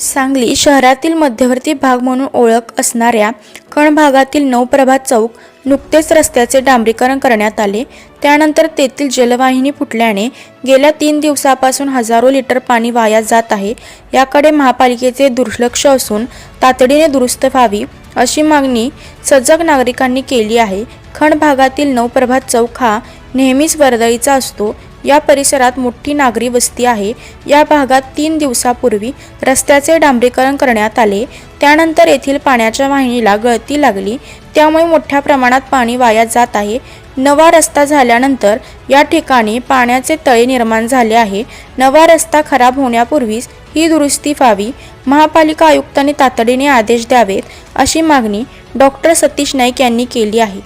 सांगली शहरातील मध्यवर्ती भाग म्हणून ओळख असणाऱ्या कण भागातील नवप्रभा चौक नुकतेच रस्त्याचे डांबरीकरण करण्यात आले. त्यानंतर तेथील जलवाहिनी फुटल्याने गेल्या तीन दिवसापासून हजारो लिटर पाणी वाया जात आहे. याकडे महापालिकेचे दुर्लक्ष असून तातडीने दुरुस्त व्हावी अशी मागणी सजग नागरिकांनी केली आहे. खण भागातील नवप्रभात चौक हा नेहमीच वर्दळीचा असतो. या परिसरात मोठी नागरी वस्ती आहे. या भागात तीन दिवसापूर्वी रस्त्याचे डांबरीकरण करण्यात आले. त्यानंतर येथील पाण्याच्या वाहिनीला गळती लागली. त्यामुळे मोठ्या प्रमाणात पाणी वाया जात आहे. नवा रस्ता झाल्यानंतर या ठिकाणी पाण्याचे तळे निर्माण झाले आहे. नवा रस्ता खराब होण्यापूर्वीच ही दुरुस्ती व्हावी. महापालिका आयुक्तांनी तातडीने आदेश द्यावेत अशी मागणी डॉक्टर सतीश नाईक यांनी केली आहे.